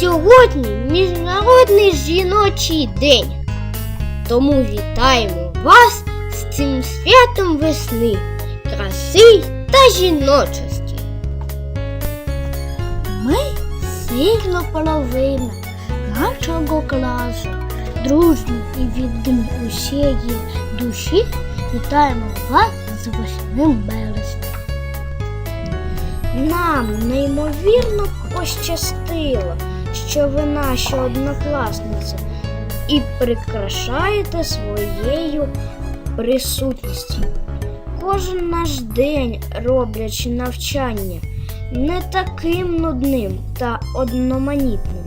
Сьогодні Міжнародний жіночий день. Тому вітаємо вас з цим святом весни, краси та жіночості. Ми сильно половина нашого класу, дружні і від усієї душі вітаємо вас з 8 березня. Нам неймовірно пощастило, що ви наші однокласниці і прикрашаєте своєю присутністю. Кожен наш день, роблячи навчання, не таким нудним та одноманітним.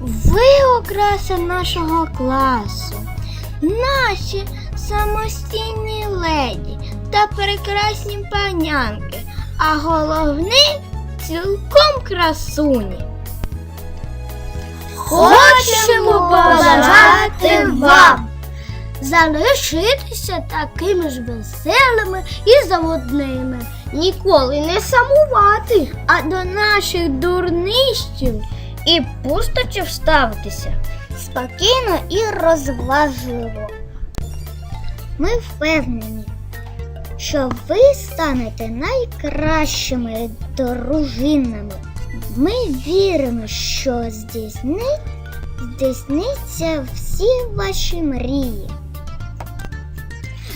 Ви окраса нашого класу, наші самостійні леді та прекрасні панянки, а головне цілком красуні. Хочемо побажати вам залишитися такими ж веселими і заводними, ніколи не самувати, а до наших дурнищів і пусточів ставитися спокійно і розважливо. Ми впевнені, що ви станете найкращими дружинами. Ми віримо, що здійснить, здійсниться всі ваші мрії.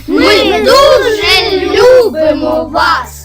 Ми дуже любимо вас!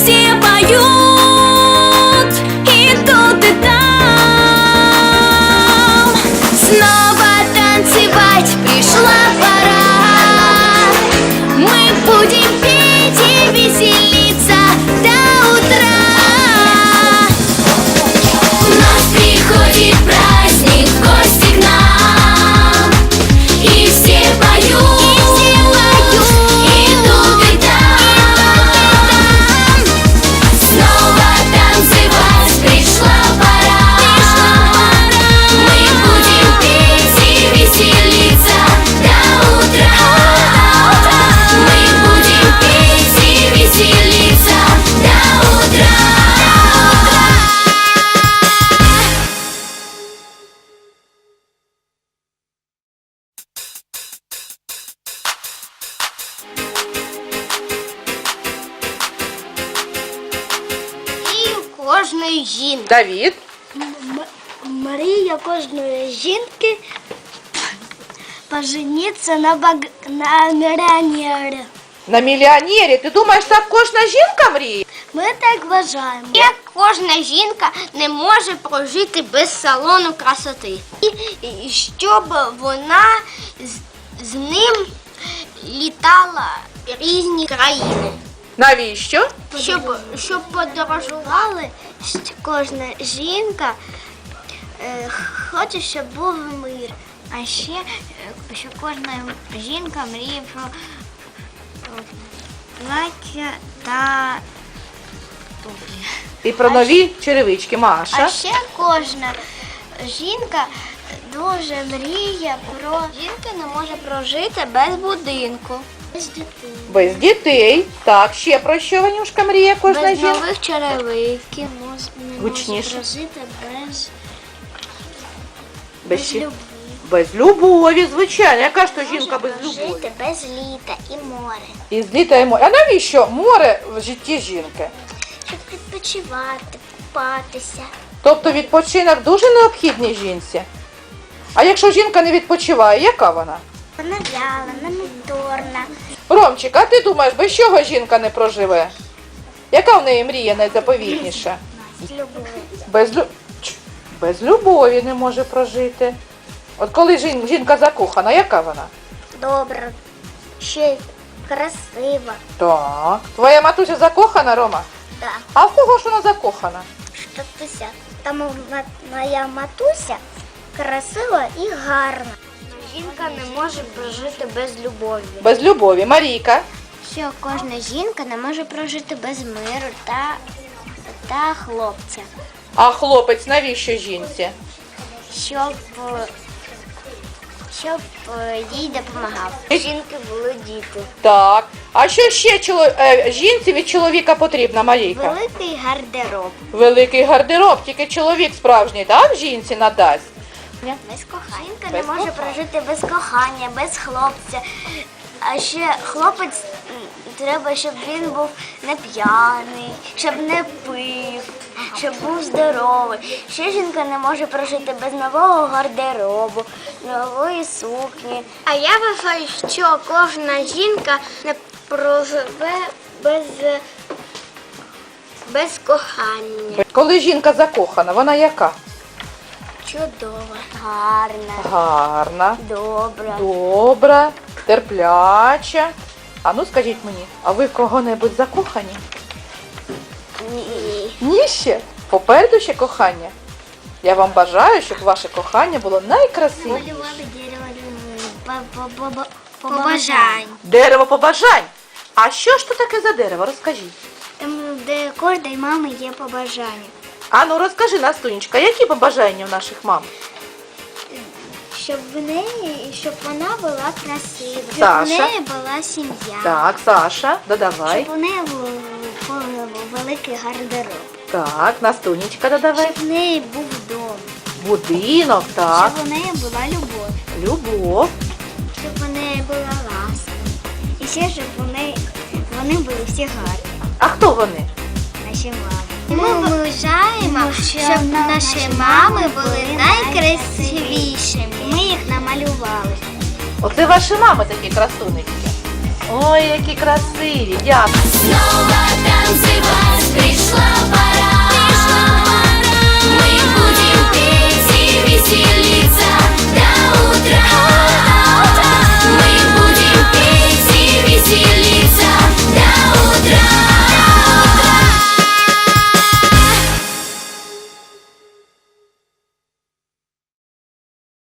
Росія кожної жінки. Давід. Мрія кожної жінки пожениться на, баг... на мільйонері. На мільйонері. Ти думаєш, так кожна жінка мріє? Ми так вважаємо. Як кожна жінка не може прожити без салону красоти. І, і щоб вона з, з ним літала в різні країни. Навіщо? Щоб, щоб подорожували. Що Кожна жінка е, хоче, щоб був мир. А ще, е, що кожна жінка мріє про плаття та туфлі. І про нові черевички, Маша. А ще кожна жінка дуже мріє про жінка не може прожити без будинку. Без дитини. Без дітей. Так, ще про що Ванюшка мріє кожна без жінка? нових черевиків мож- не Гучніше. прожити без, Без, без ще- любові. без любові, звичайно. Яка ж то жінка без любові? Жити без літа і море. І злітаємо. А навіщо море в житті жінки? Щоб відпочивати, купатися. Тобто відпочинок дуже необхідний жінці. А якщо жінка не відпочиває, яка вона? Вона вяла, немоторна. Ромчик, а ти думаєш, без чого жінка не проживе? Яка в неї мрія найзаповітніша? З любові. Без, лю... Без любові не може прожити. От коли жін- жінка закохана, яка вона? Добра, ще й красива. Так. Твоя матуся закохана, Рома? Так. А в кого ж вона закохана? Татуся. Там моя матуся красива і гарна. Жінка не може прожити без любові. Без любові. Марійка. Що кожна жінка не може прожити без миру та, та хлопця. А хлопець навіщо жінці? Щоб, щоб е, їй допомагав. Жінки були діти. Так. А що ще чоло... е, жінці від чоловіка потрібна, Марійка? Великий гардероб. Великий гардероб, тільки чоловік справжній, так, жінці надасть? Без кохання. Жінка Без не може кохання. прожити без кохання, без хлопця. А ще хлопець треба, щоб він був не п'яний, щоб не пив, щоб був здоровий. Ще жінка не може прожити без нового гардеробу, нової сукні. А я вважаю, що кожна жінка не проживе без, без кохання. Коли жінка закохана, вона яка? Чудова, гарна, Гарна, добра. добра, терпляча. А ну скажіть мені, а ви в кого-небудь закохані? Ні. Ні ще. Попереду ще кохання. Я вам бажаю, щоб ваше кохання було найкрасивіше. Дерево Побажань. Дерево побажань. А що ж то таке за дерево? Розкажіть. Там, де кожної мами є побажання. А ну розкажи, Настунечка, які побажання в наших мам? Щоб в неї, щоб вона була красива, щоб Саша. в неї була сім'я, Так, Саша, додавай. щоб у неї був, був великий гардероб, Так, Настунечка, додавай. щоб в неї був дом, Будинок, так. щоб у неї була любов, Любов. щоб у неї була ласка. І ще щоб у неї вони були всі гарні, А хто вони? наші мами. Ми вважаємо, щоб наші мами були найкрасивішими. Ми їх намалювали. Оце ваші мами такі красунечки. Ой, які красиві, дякую. Снова танцевать пришла